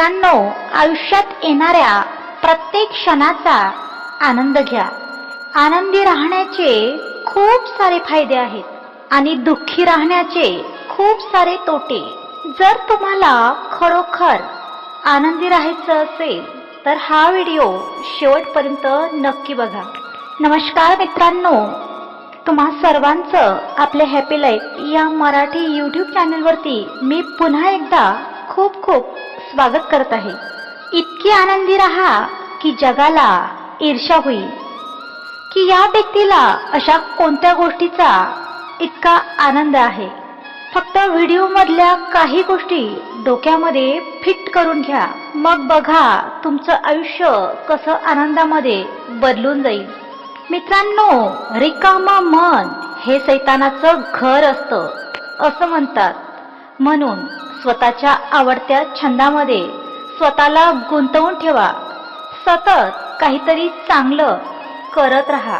मित्रांनो आयुष्यात येणाऱ्या प्रत्येक क्षणाचा आनंद घ्या. आनंदी राहण्याचे खूप सारे फायदे आहेत आणि दुःखी राहण्याचे खूप सारे तोटे. जर तुम्हाला खरोखर आनंदी राहायचं असेल तर हा व्हिडिओ शेवटपर्यंत नक्की बघा. नमस्कार मित्रांनो. तुम्हा सर्वांचं आपले हॅपी लाईफ या मराठी यूट्यूब चॅनलवरती मी पुन्हा एकदा खूप खूप स्वागत करत आहे. इतकी आनंदी राहा की जगाला ईर्षा होईल. की या व्यक्तीला अशा कोणत्या गोष्टीचा इतका आनंद आहे? फक्त व्हिडिओमधल्या काही गोष्टी डोक्यामध्ये फिट करून घ्या. मग बघा तुमचं आयुष्य कसं आनंदामध्ये बदलून जाईल. मित्रांनो रिकामा मन हे सैतानाचं घर असतं असं म्हणतात. म्हणून स्वतःच्या आवडत्या छंदामध्ये स्वतःला गुंतवून ठेवा. सतत काहीतरी चांगलं करत राहा.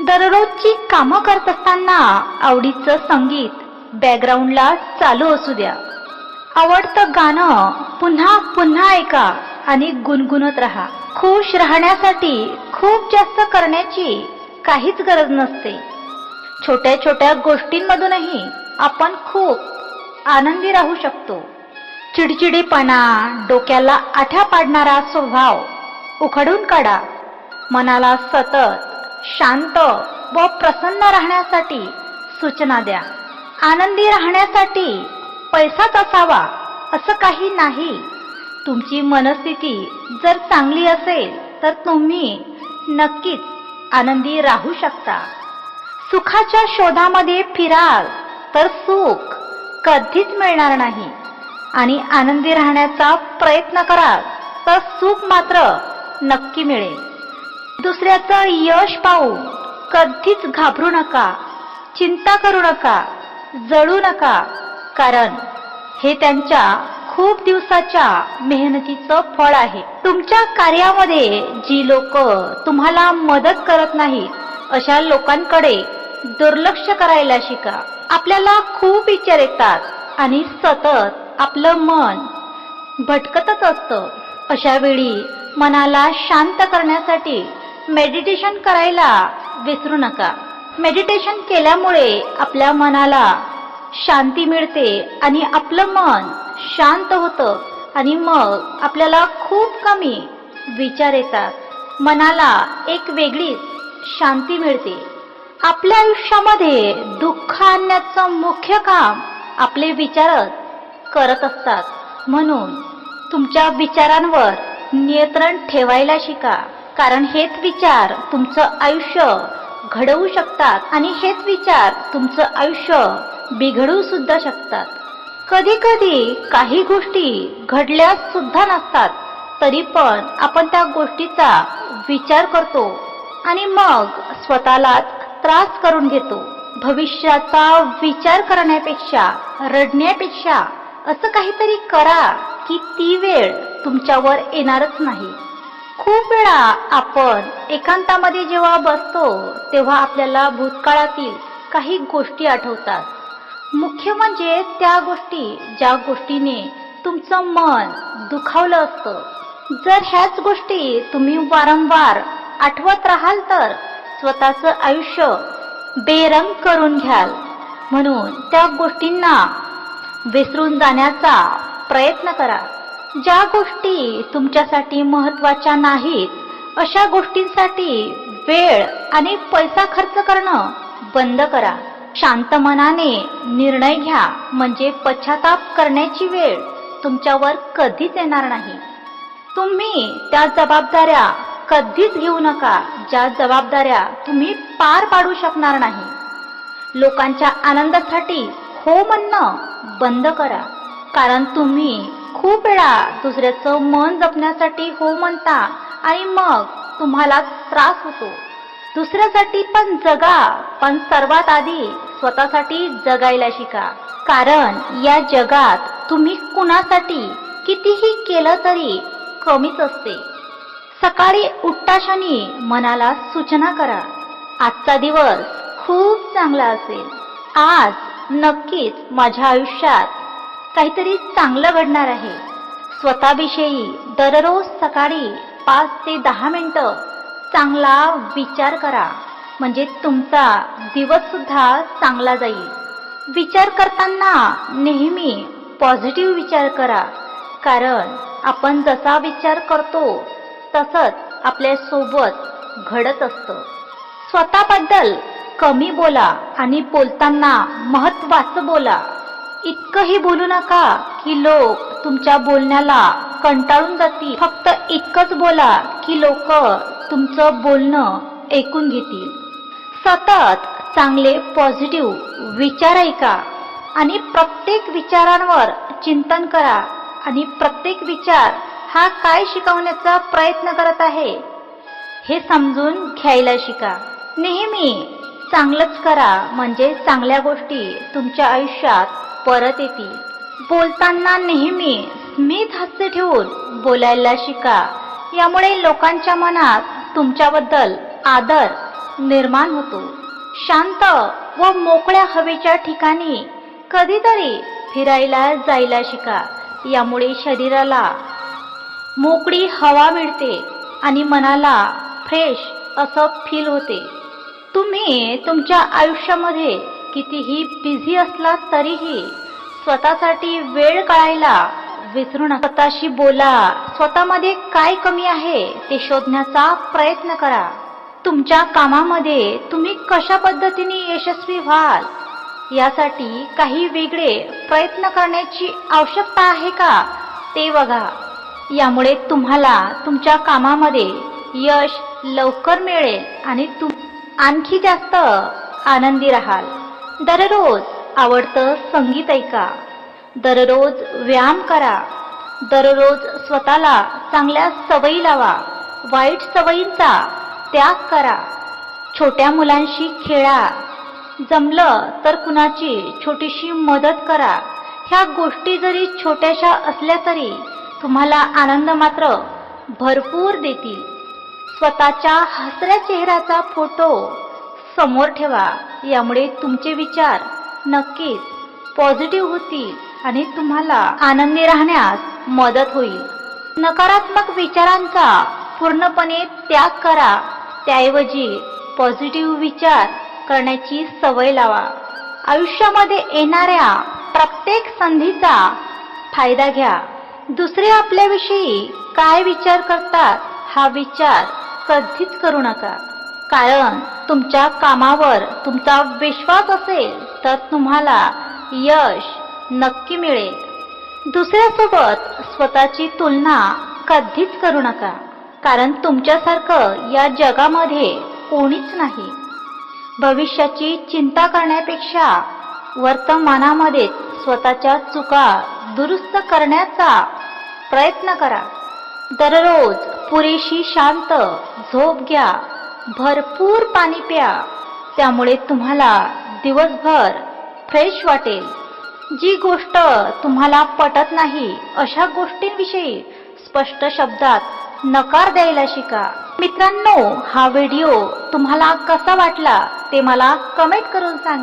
दररोजची कामं करत असताना आवडीचं संगीत बॅकग्राऊंडला चालू असू द्या. आवडतं गाणं पुन्हा पुन्हा ऐका आणि गुणगुणत राहा. खुश राहण्यासाठी खूप जास्त करण्याची काहीच गरज नसते. छोट्या छोट्या गोष्टींमधूनही आपण खूप आनंदी राहू शकतो. चिडचिडेपणा डोक्याला आठ्या पाडणारा स्वभाव उखडून काढा. मनाला सतत शांत व प्रसन्न राहण्यासाठी सूचना द्या. आनंदी राहण्यासाठी पैसाच असावा असं काही नाही. तुमची मनस्थिती जर चांगली असेल तर तुम्ही नक्कीच आनंदी राहू शकता. सुखाच्या शोधामध्ये फिराल तर सुख कधीच मिळणार नाही. आणि आनंदी राहण्याचा प्रयत्न कराल तर सुख मात्र नक्की मिळेल. दुसऱ्याचं यश पाहून कधीच घाबरू नका चिंता करू नका जळू नका कारण हे त्यांच्या खूप दिवसाच्या मेहनतीचं फळ आहे. तुमच्या कार्यामध्ये जी लोक तुम्हाला मदत करत नाहीत अशा लोकांकडे दुर्लक्ष करायला शिका. आपल्याला खूप विचार येतात आणि सतत आपलं मन भटकतच असतं. अशा वेळी मनाला शांत करण्यासाठी मेडिटेशन करायला विसरू नका. मेडिटेशन केल्यामुळे आपल्या मनाला शांती मिळते आणि आपलं मन शांत होतं आणि मग आपल्याला खूप कमी विचार येतात. मनाला एक वेगळीच शांती मिळते. आपल्या आयुष्यामध्ये दुःख आणण्याचं मुख्य काम आपले विचारच करत असतात. म्हणून तुमच्या विचारांवर नियंत्रण ठेवायला शिका. कारण हेच विचार तुमचं आयुष्य घडवू शकतात आणि हेच विचार तुमचं आयुष्य बिघडवू सुद्धा शकतात. कधी कधी काही गोष्टी घडल्या सुद्धा नसतात. तरी पण आपण त्या गोष्टीचा विचार करतो आणि मग स्वतःलाच त्रास करून घेतो. भविष्याचा विचार करण्यापेक्षा रडण्यापेक्षा असं काहीतरी करा की ती वेळ तुमच्यावर येणारच नाही. खूप वेळा आपण एकांतामध्ये जेव्हा बसतो तेव्हा आपल्याला भूतकाळातील काही गोष्टी आठवतात. मुख्य म्हणजे त्या गोष्टी ज्या गोष्टीने तुमचं मन दुखावलं असतं. जर ह्याच गोष्टी तुम्ही वारंवार आठवत राहाल तर स्वतःचं आयुष्य बेरंग करून घ्याल. म्हणून त्या गोष्टींना विसरून जाण्याचा प्रयत्न करा. ज्या गोष्टी तुमच्यासाठी महत्त्वाच्या नाहीत अशा गोष्टींसाठी वेळ आणि पैसा खर्च करणं बंद करा. शांत मनाने निर्णय घ्या म्हणजे पश्चाताप करण्याची वेळ तुमच्यावर कधीच येणार नाही. तुम्ही त्या जबाबदाऱ्या कधीच घेऊ नका ज्या जबाबदाऱ्या तुम्ही पार पाडू शकणार नाही. लोकांच्या आनंदासाठी हो म्हणणं बंद करा कारण तुम्ही खूप वेळा दुसऱ्याचं मन जपण्यासाठी हो म्हणता आणि मग तुम्हाला त्रास होतो. दुसऱ्यासाठी पण जगा पण सर्वात आधी स्वतःसाठी जगायला शिका कारण या जगात तुम्ही कुणासाठी कितीही केलं तरी कमीच असते. सकाळी उठताशानी मनाला सूचना करा. आजचा दिवस खूप चांगला असेल. आज नक्कीच माझ्या आयुष्यात काहीतरी चांगलं घडणार आहे. स्वतःविषयी दररोज सकाळी पाच ते दहा मिनटं चांगला विचार करा. म्हणजे तुमचा दिवससुद्धा चांगला जाईल. विचार करताना नेहमी पॉझिटिव्ह विचार करा. कारण आपण जसा विचार करतो तसंच आपल्यासोबत घडत असतं. स्वतःबद्दल कमी बोला आणि बोलताना महत्वाचं बोला. इतकंही बोलू नका की लोक तुमच्या बोलण्याला कंटाळून जातील. फक्त इतकंच बोला की लोक तुमचं बोलणं ऐकून घेतील. सतत चांगले पॉझिटिव्ह विचार ऐका आणि प्रत्येक विचारांवर चिंतन करा आणि प्रत्येक विचार हा काय शिकवण्याचा प्रयत्न करत आहे? हे समजून घ्यायला शिका. नेहमी चांगलंच करा म्हणजे चांगल्या गोष्टी तुमच्या आयुष्यात परत येतील. बोलताना नेहमी स्मित हास्य ठेवून बोलायला शिका. यामुळे लोकांच्या मनात तुमच्याबद्दल आदर निर्माण होतो. शांत व मोकळ्या हवेच्या ठिकाणी कधीतरी फिरायला जायला शिका. यामुळे शरीराला मोकळी हवा मिळते आणि मनाला फ्रेश असं फील होते. तुम्ही तुमच्या आयुष्यामध्ये कितीही बिझी असला तरीही स्वतःसाठी वेळ काढायला विसरू नका. स्वतःशी बोला स्वतःमध्ये काय कमी आहे ते शोधण्याचा प्रयत्न करा. तुमच्या कामामध्ये तुम्ही कशा पद्धतीने यशस्वी व्हाल यासाठी काही वेगळे प्रयत्न करण्याची आवश्यकता आहे का ते बघा. यामुळे तुम्हाला तुमच्या कामामध्ये यश लवकर मिळेल आणि तुम आणखी जास्त आनंदी राहाल. दररोज आवडतं संगीत ऐका. दररोज व्यायाम करा. दररोज स्वतःला चांगल्या सवयी लावा. वाईट सवयींचा त्याग करा. छोट्या मुलांशी खेळा. जमलं तर कुणाची छोटीशी मदत करा. ह्या गोष्टी जरी छोट्याशा असल्या तरी तुम्हाला आनंद मात्र भरपूर देतील. स्वतःच्या हसऱ्या चेहऱ्याचा फोटो समोर ठेवा. यामुळे तुमचे विचार नक्कीच पॉझिटिव्ह होतील आणि तुम्हाला आनंदी राहण्यास मदत होईल. नकारात्मक विचारांचा पूर्णपणे त्याग करा. त्याऐवजी पॉझिटिव्ह विचार करण्याची सवय लावा. आयुष्यामध्ये येणाऱ्या प्रत्येक संधीचा फायदा घ्या. दुसरे आपल्याविषयी काय विचार करतात हा विचार कधीच करू नका. कारण तुमच्या कामावर तुमचा विश्वास असेल तर तुम्हाला यश नक्की मिळेल. दुसऱ्यासोबत स्वतःची तुलना कधीच करू नका कारण तुमच्यासारखं या जगामध्ये कोणीच नाही. भविष्याची चिंता करण्यापेक्षा वर्तमानामध्ये स्वतःच्या चुका दुरुस्त करण्याचा प्रयत्न करा. दररोज पुरेशी शांत झोप घ्या. भरपूर पाणी प्या. त्यामुळे तुम्हाला दिवसभर फ्रेश वाटेल. जी गोष्ट तुम्हाला पटत नाही अशा गोष्टींविषयी स्पष्ट शब्दात नकार द्यायला शिका. मित्रांनो हा व्हिडिओ तुम्हाला कसा वाटला ते मला कमेंट करून सांगा.